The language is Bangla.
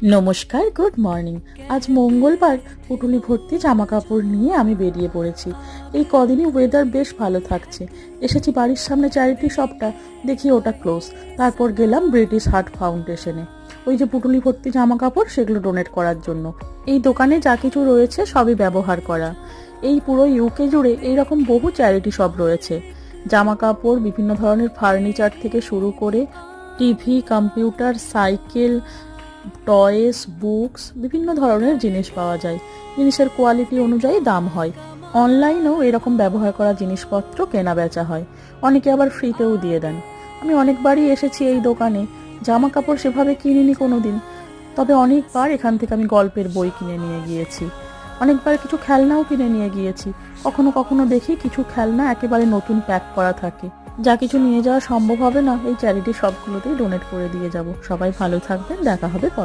নমস্কার গুড মর্নিং আজ মঙ্গলবার পুটুলি ভর্তি জামা কাপড় নিয়ে আমি বেরিয়ে পড়েছি। এই কদিনই ওয়েদার বেশ ভালো থাকছে। এসেছি বাড়ির সামনে চ্যারিটি শপটা দেখি ওটা ক্লোজ তারপর গেলাম ব্রিটিশ হার্ট ফাউন্ডেশনে ওই যে পুটুলি ভর্তি জামা কাপড় সেগুলো ডোনেট করার জন্য। এই দোকানে যা কিছু রয়েছে সবই ব্যবহার করা। এই পুরো ইউকে জুড়ে এইরকম বহু চ্যারিটি শপ রয়েছে। জামা কাপড় বিভিন্ন ধরনের ফার্নিচার থেকে শুরু করে TV computer cycle toys, books, বিভিন্ন ধরনের জিনিস পাওয়া যায়। জিনিসের কোয়ালিটি অনুযায়ী দাম হয়। অনলাইনেও এরকম ব্যবহার করা জিনিসপত্র কেনা বেচা হয়। অনেকে আবার ফ্রিতেও দিয়ে দেন। আমি অনেকবারই এসেছি এই দোকানে। জামা কাপড় সেভাবে কিনিনি কোনো দিন তবে অনেকবার এখান থেকে আমি গল্পের বই কিনে নিয়ে গিয়েছি। অনেকবার কিছু খেলনাও কিনে নিয়ে গিয়েছি। কখনো কখনো দেখি কিছু খেলনা একেবারে নতুন প্যাক করা থাকে। যা কিছু নিয়ে যাওয়া সম্ভব হবে না, এই চ্যারিটি সবগুলোতেই ডোনেট করে দিয়ে যাব। সবাই ভালো থাকবেন, দেখা হবে পরে।